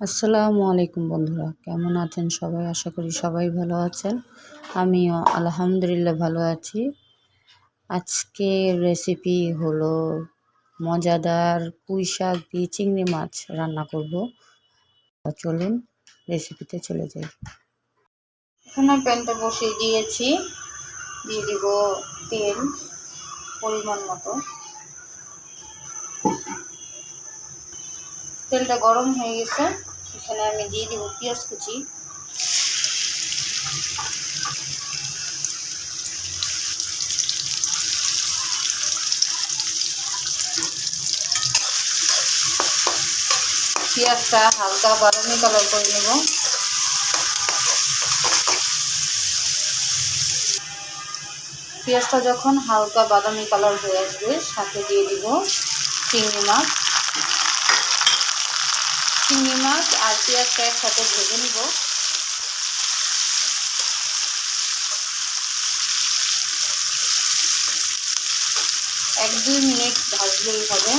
আসসালামু আলাইকুম বন্ধুরা, কেমন আছেন সবাই? আশা করি সবাই ভালো আছেন। আমিও আলহামদুলিল্লাহ ভালো আছি। আজকে রেসিপি হলো মজাদার পুঁই শাক দিয়ে চিংড়ি মাছ রান্না করব। চলুন রেসিপিতে চলে যাই। এখানে প্যানটা বসিয়ে দিয়েছি। দিয়ে দিব তেল, পরিমাণ মতো। তেলটা গরম হয়ে গেছে। এখানে আমি দিয়ে দিব পেঁয়াজ কুচি। পেঁয়াজটা হালকা বাদামি কালার করে নেব। পেঁয়াজটা যখন হালকা বাদামি কালার হয়ে আসবে, সাথে দিয়ে দিব চিংড়ি মাছ। চিংড়ি মাছ আর পেঁয়াজটা একসাথে ভেজে নিব। এক দুই মিনিট ভাজলেই হবে।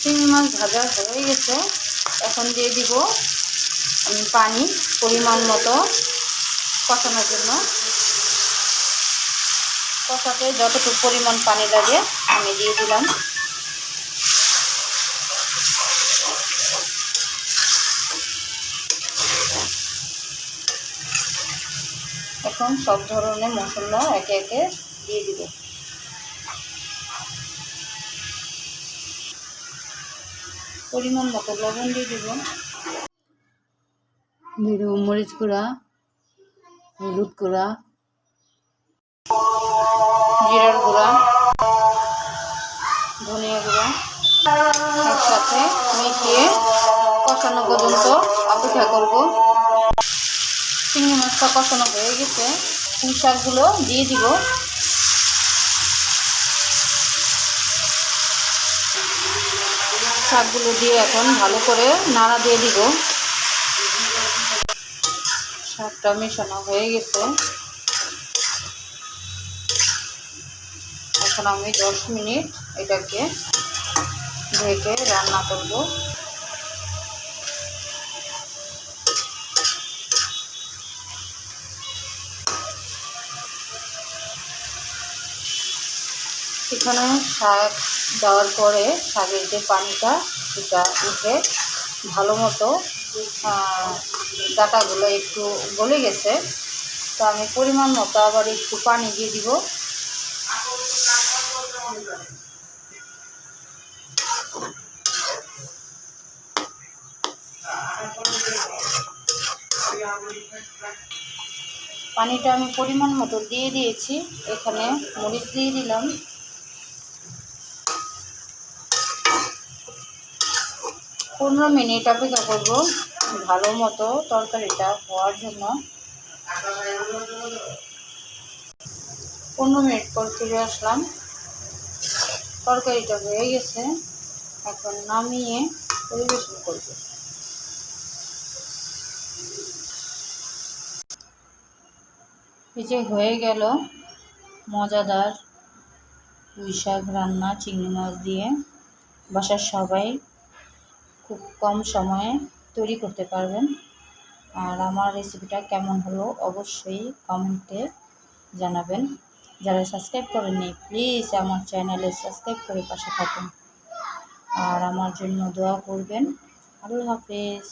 চিংড়ি মাছ ভাজা হয়ে গেছে। এখন দিয়ে দিব পানি, পরিমাণ মতো কষানোর জন্য। কষাতে যতটুকু পরিমাণ পানি লাগে আমি দিয়ে দিলাম। এখন সব ধরনের মশলা একে একে দিয়ে দিব। পরিমাণ মতো লবণ দিয়ে দিব। দিয়ে দেবো মরিচ গুঁড়া, হলুদ গুঁড়া পর্যন্ত অপেক্ষা করব। চিংড়ি মাছটা কষানো হয়ে গেছে। পুঁই শাকগুলো দিয়ে দিব। শাকগুলো দিয়ে এখন ভালো করে নাড়া দিয়ে দিব। শাকটা মেশানো হয়ে গেছে। এখন আমি দশ মিনিট এটাকে ঢেকে রান্না করব। এখানে শাক দেওয়ার পরে শাকের যে পানিটা, সেটা উঠে ভালো মতো ডাটাগুলো একটু গলে গেছে। তো আমি পরিমাণ মতো আবার একটু পানি দিয়ে দিব। পানিটা আমি পরিমাণ মতো দিয়ে দিয়েছি। এখানে মরিচ দিয়ে দিলাম। পনেরো মিনিট অপেক্ষা করব ভালো মতো তরকারিটা হওয়ার জন্য। পনেরো মিনিট পর ফিরে আসলাম। তরকারিটা হয়ে গেছে। এখন নামিয়ে পরিবেশন করব। এই যে হয়ে গেল মজাদার পুঁই শাক রান্না, চিংড়ি মাছ দিয়ে। বাসার সবাই খুব কম সময়ে তৈরি করতে পারবেন। আর আমার রেসিপিটা কেমন হলো অবশ্যই কমেন্টে জানাবেন। যারা সাবস্ক্রাইব করেননি প্লিজ আমার চ্যানেলে সাবস্ক্রাইব করে পাশে থাকুন। আর আমার জন্য দোয়া করবেন। আল্লাহ হাফেজ।